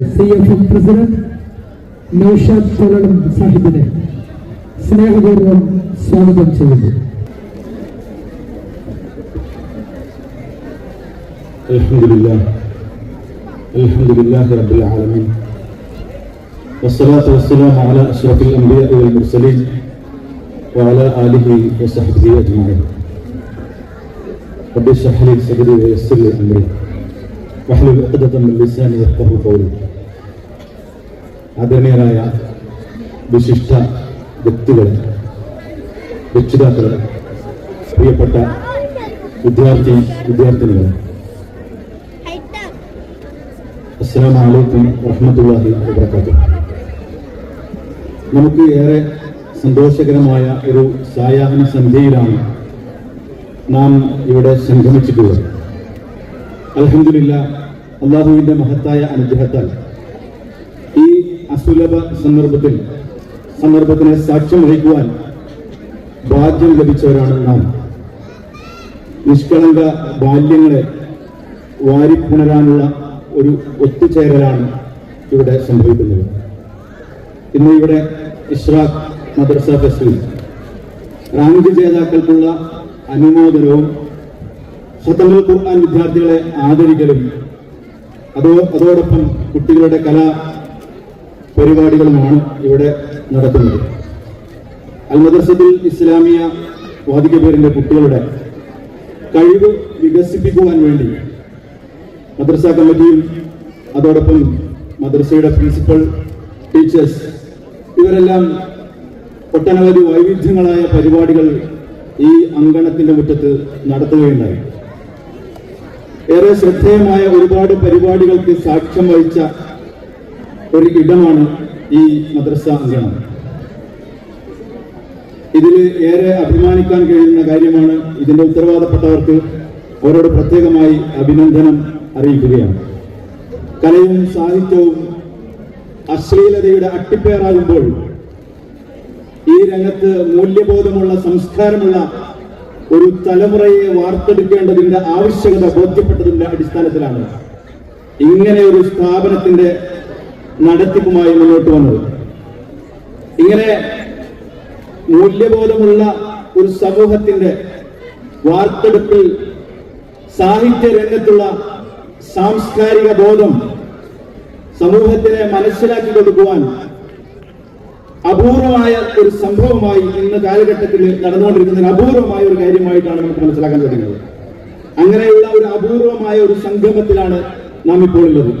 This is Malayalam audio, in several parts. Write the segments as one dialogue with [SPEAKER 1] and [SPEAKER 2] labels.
[SPEAKER 1] ሰየፉ ተዝረት ነውሻት ሶለለም ሳሕብነ ስነ سلام ሷምዶም ትብል
[SPEAKER 2] الحمد لله الحمد لله رب العالمين. والصلاة والسلام على أشرف الأنبياء والمرسلين وعلى آله وصحبه أجمعين. رب اشرح لي صدري ويسر لي أمري. വഹ്ലുൽ ലിസാനി യഫ്ഖഹു ഖൗലി ആദരണീയരായ വിശിഷ്ട വ്യക്തികൾ രക്ഷിതാക്കൾ പ്രിയപ്പെട്ട വിദ്യാർത്ഥി വിദ്യാർത്ഥിനികൾ അസ്സലാമു അലൈക്കും വറഹ്മത്തുള്ളാഹി വബറകാതുഹു. നമുക്ക് ഏറെ സന്തോഷകരമായ ഒരു സായാഹ്ന സന്ധ്യയിലാണ് നാം ഇവിടെ സംഗമിച്ചിട്ടുള്ളത്. അലഹമില്ല അള്ളാഹുവിന്റെ മഹത്തായ അനുഗ്രഹത്താൽ ഈ അസുലഭ സന്ദർഭത്തിൽ സന്ദർഭത്തിനെ സാക്ഷ്യം വഹിക്കുവാൻ ഭാഗ്യം ലഭിച്ചവരാണ് നാം. നിഷ്കളങ്ക ബാല്യങ്ങളെ വാരിപ്പുണരാനുള്ള ഒരു ഒത്തുചേരലാണ് ഇവിടെ സംഭവിക്കുന്നത്. ഇന്ന് ഇവിടെ ഇഷ്റാഖ് മദ്രസ ഫെസ്റ്റിൽ റാങ്ക് ജേതാക്കൾക്കുള്ള അനുമോദനവും ഹത്തമുൽ ഖുർആൻ വിദ്യാർത്ഥികളെ ആദരിക്കലും. അതോ അതോടൊപ്പം കുട്ടികളുടെ കലാ പരിപാടികളുമാണ് ഇവിടെ നടത്തുന്നത്. അൽ ഇസ്ലാമിയ ഇസ്ലാമിയ വാദികപേരിന്റെ കുട്ടികളുടെ കഴിവ് വികസിപ്പിക്കുവാൻ വേണ്ടി മദ്രസ കമ്മിറ്റിയും അതോടൊപ്പം മദ്രസയുടെ പ്രിൻസിപ്പൽ ടീച്ചേഴ്സ് ഇവരെല്ലാം ഒട്ടനവധി വൈവിധ്യങ്ങളായ പരിപാടികൾ ഈ അങ്കണത്തിന്റെ മുറ്റത്ത് നടത്തുകയുണ്ടായി. ഏറെ ശ്രദ്ധേയമായ ഒരുപാട് പരിപാടികൾക്ക് സാക്ഷ്യം വഹിച്ച ഒരു ഇടമാണ് ഈ മദ്രസ അങ്കണം. ഇതിൽ ഏറെ അഭിമാനിക്കാൻ കഴിയുന്ന കാര്യമാണ് ഇതിന്റെ ഉത്തരവാദപ്പെട്ടവർക്ക് അവരോട് പ്രത്യേകമായി അഭിനന്ദനം അറിയിക്കുകയാണ്. കലയും സാഹിത്യവും അശ്ലീലതയുടെ അട്ടിപ്പേറാകുമ്പോൾ ഈ രംഗത്ത് മൂല്യബോധമുള്ള സംസ്കാരമുള്ള ഒരു തലമുറയെ വാർത്തെടുക്കേണ്ടതിന്റെ ആവശ്യകത ബോധ്യപ്പെട്ടതിന്റെ അടിസ്ഥാനത്തിലാണ് ഇങ്ങനെ ഒരു സ്ഥാപനത്തിന്റെ നടത്തിപ്പുമായി മുന്നോട്ട് വന്നത്. ഇങ്ങനെ മൂല്യബോധമുള്ള ഒരു സമൂഹത്തിന്റെ വാർത്തെടുപ്പിൽ സാഹിത്യ രംഗത്തുള്ള സാംസ്കാരിക ബോധം സമൂഹത്തിനെ മനസ്സിലാക്കി കൊടുക്കുവാൻ അപൂർവമായ ഒരു സംഭവമായി ഇന്ന് കാലഘട്ടത്തിൽ നടന്നുകൊണ്ടിരിക്കുന്ന അപൂർവമായ ഒരു കാര്യമായിട്ടാണ് നമുക്ക് മനസ്സിലാക്കാൻ തുടങ്ങിയത് അങ്ങനെയുള്ള ഒരു അപൂർവമായ ഒരു സംഗമത്തിലാണ് നാം ഇപ്പോൾ ഉള്ളത്.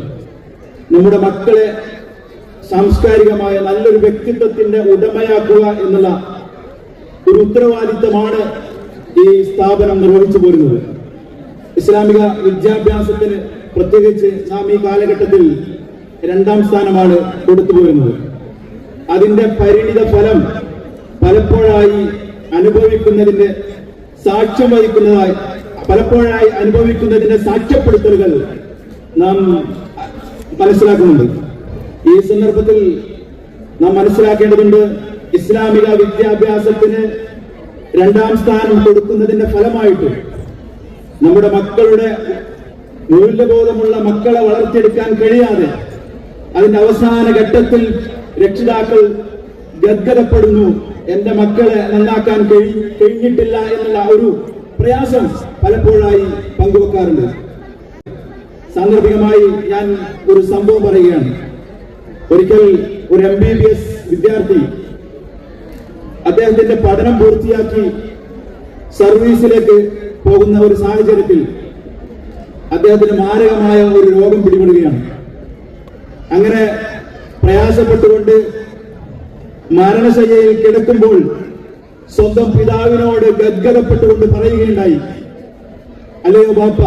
[SPEAKER 2] നമ്മുടെ മക്കളെ സാംസ്കാരികമായ നല്ലൊരു വ്യക്തിത്വത്തിന്റെ ഉടമയാക്കുക എന്നുള്ള ഒരു ഉത്തരവാദിത്തമാണ് ഈ സ്ഥാപനം നിർവഹിച്ചു പോരുന്നത്. ഇസ്ലാമിക വിദ്യാഭ്യാസത്തിന് പ്രത്യേകിച്ച് നാം ഈ കാലഘട്ടത്തിൽ രണ്ടാം സ്ഥാനമാണ് കൊടുത്തു പോരുന്നത്. അതിന്റെ പരിണിത ഫലം പലപ്പോഴായി അനുഭവിക്കുന്നതിന്റെ സാക്ഷ്യം വഹിക്കുന്നതായി പലപ്പോഴായി അനുഭവിക്കുന്നതിന്റെ സാക്ഷ്യപ്പെടുത്തലുകൾ നാം മനസ്സിലാക്കുന്നുണ്ട്. ഈ സന്ദർഭത്തിൽ നാം മനസ്സിലാക്കേണ്ടതുണ്ട് ഇസ്ലാമിക വിദ്യാഭ്യാസത്തിന് രണ്ടാം സ്ഥാനം കൊടുക്കുന്നതിന്റെ ഫലമായിട്ട് നമ്മുടെ മക്കളുടെ മൂല്യബോധമുള്ള മക്കളെ വളർത്തിയെടുക്കാൻ കഴിയാതെ അതിന്റെ അവസാന ഘട്ടത്തിൽ രക്ഷിതാക്കൾ ഗദ്ഗതപ്പെടുന്നു എന്റെ മക്കളെ നന്നാക്കാൻ കഴി കഴിഞ്ഞിട്ടില്ല എന്നുള്ള ഒരു പ്രയാസം പലപ്പോഴായി പങ്കുവെക്കാറുണ്ട്. സാന്ദർഭികമായി ഞാൻ ഒരു സംഭവം പറയുകയാണ്. ഒരിക്കൽ ഒരു എം ബി ബി എസ് വിദ്യാർത്ഥി അദ്ദേഹത്തിന്റെ പഠനം പൂർത്തിയാക്കി സർവീസിലേക്ക് പോകുന്ന ഒരു സാഹചര്യത്തിൽ അദ്ദേഹത്തിന് മാരകമായ ഒരു രോഗം പിടിപെടുകയാണ്. അങ്ങനെ പ്രയാസപ്പെട്ടുകൊണ്ട് മരണശയ്യയിൽ കിടക്കുമ്പോൾ സ്വന്തം പിതാവിനോട് ഗദ്ഗതപ്പെട്ടുകൊണ്ട് പറയുകയുണ്ടായി അല്ലയോ ബാപ്പ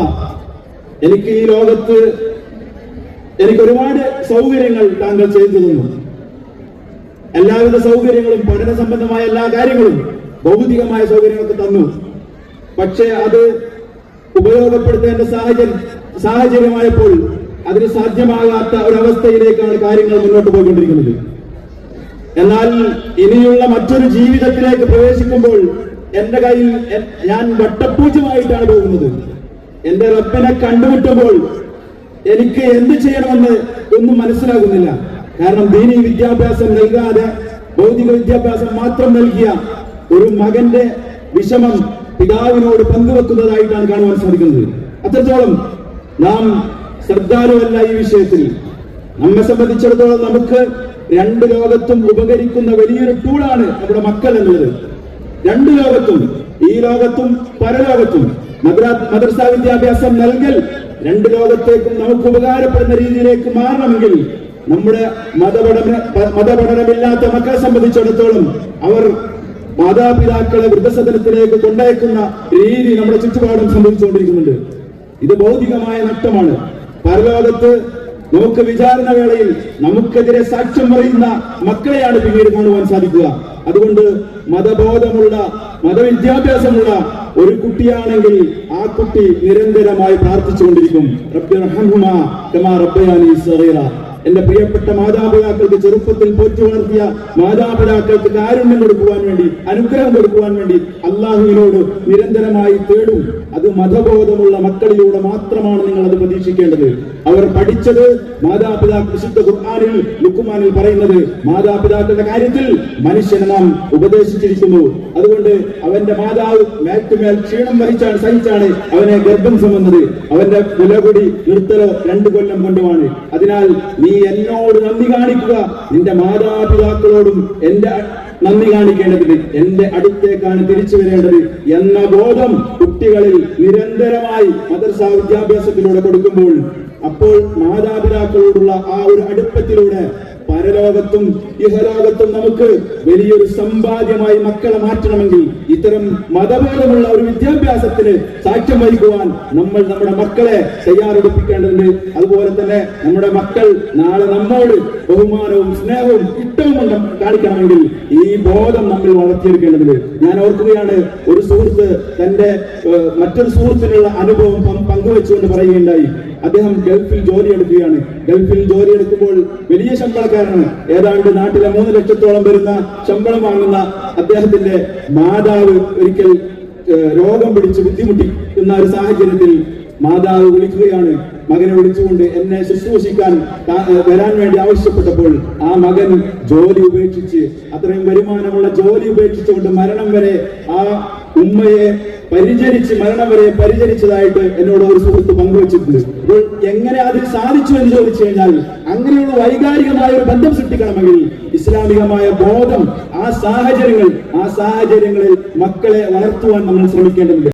[SPEAKER 2] എനിക്ക് ഈ ലോകത്ത് എനിക്ക് ഒരുപാട് സൗകര്യങ്ങൾ താങ്കൾ ചെയ്തു തന്നു. എല്ലാവിധ സൗകര്യങ്ങളും പഠന സംബന്ധമായ എല്ലാ കാര്യങ്ങളും ഭൗതികമായ സൗകര്യങ്ങളൊക്കെ തന്നു. പക്ഷേ അത് ഉപയോഗപ്പെടുത്തേണ്ട സാഹചര്യം സാഹചര്യമായപ്പോൾ അതിന് സാധ്യമാകാത്ത ഒരവസ്ഥയിലേക്കാണ് കാര്യങ്ങൾ മുന്നോട്ട് പോയിക്കൊണ്ടിരിക്കുന്നത്. എന്നാൽ ഇനിയുള്ള മറ്റൊരു ജീവിതത്തിലേക്ക് പ്രവേശിക്കുമ്പോൾ എന്റെ കയ്യിൽ ഞാൻ വട്ടപ്പൂജ്യമായിട്ടാണ് പോകുന്നത്. എന്റെ റബ്ബിനെ കണ്ടുമുട്ടുമ്പോൾ എനിക്ക് എന്ത് ചെയ്യണമെന്ന് ഒന്നും മനസ്സിലാകുന്നില്ല. കാരണം ദീനി വിദ്യാഭ്യാസം നൽകാതെ ഭൗതിക വിദ്യാഭ്യാസം മാത്രം നൽകിയ ഒരു മകന്റെ വിഷമം പിതാവിനോട് പങ്കുവെക്കുന്നതായിട്ടാണ് കാണുവാൻ സാധിക്കുന്നത്. അത്രത്തോളം നാം ശ്രദ്ധാലുവല്ല ഈ വിഷയത്തിൽ. നമ്മെ സംബന്ധിച്ചിടത്തോളം നമുക്ക് രണ്ട് ലോകത്തും ഉപകരിക്കുന്ന വലിയൊരു ടൂളാണ് നമ്മുടെ മക്കൾ എന്നുള്ളത്. രണ്ട് ലോകത്തും ഈ ലോകത്തും പരലോകത്തും. മദ്രാ- മദ്രസാ വിദ്യാഭ്യാസം നൽകൽ രണ്ട് ലോകത്തേക്കും നമുക്ക് ഉപകാരപ്പെടുന്ന രീതിയിലേക്ക് മാറണമെങ്കിൽ നമ്മുടെ മതപഠന മതപഠനമില്ലാത്ത മക്കളെ സംബന്ധിച്ചിടത്തോളം അവർ മാതാപിതാക്കളെ വൃദ്ധസദനത്തിലേക്ക് കൊണ്ടയക്കുന്ന രീതി നമ്മുടെ ചുറ്റുപാടും സംഭവിച്ചുകൊണ്ടിരിക്കുന്നുണ്ട്. ഇത് ഭൗതികമായ നഷ്ടമാണ്. പരലോകത്ത് നമുക്ക് വിചാരണ വേളയിൽ നമുക്കെതിരെ സാക്ഷ്യം പറയുന്ന മക്കളെയാണ് പിന്നീട് കാണുവാൻ സാധിക്കുക. അതുകൊണ്ട് മതബോധമുള്ള മതവിദ്യാഭ്യാസമുള്ള ഒരു കുട്ടിയാണെങ്കിൽ ആ കുട്ടി നിരന്തരമായി പ്രാർത്ഥിച്ചുകൊണ്ടിരിക്കും. എന്റെ പ്രിയപ്പെട്ട മാതാപിതാക്കൾക്ക് ചെറുപ്പത്തിൽ പോറ്റി വളർത്തിയ മാതാപിതാക്കൾക്ക് കാരുണ്യം കൊടുക്കുവാൻ വേണ്ടി അനുഗ്രഹം കൊടുക്കുവാൻ വേണ്ടി അള്ളാഹുവിനോട് നിരന്തരമായി തേടും. അത് മതബോധമുള്ള മക്കളിലൂടെ മാത്രമാണ് നിങ്ങൾ അത് പ്രതീക്ഷിക്കേണ്ടത്. അവർ പഠിച്ചത് മാതാപിതാക്കൾ വിശുദ്ധ ഖുർആനിൽ ലുക്കുമാനിൽ പറയുന്നത് മാതാപിതാക്കളുടെ കാര്യത്തിൽ മനുഷ്യനെ നാം ഉപദേശിച്ചിരിക്കുന്നു. അതുകൊണ്ട് അവന്റെ മാതാവ് മേൽക്കുമേൽ ക്ഷീണം വഹിച്ചാണ് സഹിച്ചാണ് അവനെ ഗർഭം ചുമന്നത്. അവന്റെ മുലകുടി നിർത്തലോ രണ്ടു കൊല്ലം കൊണ്ടുമാണ്. അതിനാൽ നീ എന്നോട് നന്ദി കാണിക്കുക. നിന്റെ മാതാപിതാക്കളോടും എന്റെ നന്ദി കാണിക്കേണ്ടതിന് എന്റെ അടുത്തേക്കാണ് തിരിച്ചു വരേണ്ടത് എന്ന ബോധം കുട്ടികളിൽ നിരന്തരമായി മദർസ വിദ്യാഭ്യാസത്തിലൂടെ കൊടുക്കുമ്പോൾ അപ്പോൾ മാതാപിതാക്കളോടുള്ള ആ ഒരു അടുപ്പത്തിലൂടെ പരലോകത്തും ഇഹലോകത്തും നമുക്ക് വലിയൊരു സമ്പാദ്യമായി മക്കളെ മാറ്റണമെങ്കിൽ ഇത്തരം മതബോധമുള്ള ഒരു വിദ്യാഭ്യാസത്തിന് സാക്ഷ്യം വഹിക്കുവാൻ നമ്മൾ നമ്മുടെ മക്കളെ തയ്യാറെടുപ്പിക്കേണ്ടതുണ്ട്. അതുപോലെ തന്നെ നമ്മുടെ മക്കൾ നാളെ നമ്മോട് ബഹുമാനവും സ്നേഹവും ഇഷ്ടവും കാണിക്കണമെങ്കിൽ ഈ ബോധം നമ്മൾ വളർത്തിയെടുക്കേണ്ടതുണ്ട്. ഞാൻ ഓർക്കുകയാണ് ഒരു സുഹൃത്ത് തന്റെ മറ്റൊരു സുഹൃത്തിനുള്ള അനുഭവം പങ്കുവെച്ചുകൊണ്ട് പറയുകയുണ്ടായി. അദ്ദേഹം ഗൾഫിൽ ജോലി എടുക്കുകയാണ്. ഗൾഫിൽ ജോലി എടുക്കുമ്പോൾ വലിയ ശമ്പളക്കാരനാണ് ഏതാണ്ട് നാട്ടിലെ മൂന്ന് ലക്ഷത്തോളം വരുന്ന ശമ്പളം വാങ്ങുന്ന അദ്ദേഹത്തിന്റെ മാതാവ് ഒരിക്കൽ രോഗം പിടിച്ച് ബുദ്ധിമുട്ടി എന്ന ഒരു സാഹചര്യത്തിൽ മാതാവ് വിളിക്കുകയാണ്. മകനെ വിളിച്ചുകൊണ്ട് എന്നെ ശുശ്രൂഷിക്കാൻ വരാൻ വേണ്ടി ആവശ്യപ്പെട്ടപ്പോൾ ആ മകൻ ജോലി ഉപേക്ഷിച്ച് അത്രയും വരുമാനമുള്ള ജോലി ഉപേക്ഷിച്ചുകൊണ്ട് മരണം വരെ ആ ഉമ്മയെ പരിചരിച്ച് മരണം വരെ പരിചരിച്ചതായിട്ട് എന്നോട് ഒരു സുഹൃത്ത് പങ്കുവച്ചിട്ടുണ്ട്. അപ്പോൾ എങ്ങനെ അതിൽ സാധിച്ചു എന്ന് ചോദിച്ചു കഴിഞ്ഞാൽ അങ്ങനെയുള്ള വൈകാരികമായ ഒരു ബന്ധം സൃഷ്ടിക്കണമെങ്കിൽ ഇസ്ലാമികമായ ബോധം ആ സാഹചര്യങ്ങൾ ആ സാഹചര്യങ്ങളിൽ മക്കളെ വളർത്തുവാൻ നമ്മൾ ശ്രമിക്കേണ്ടതുണ്ട്.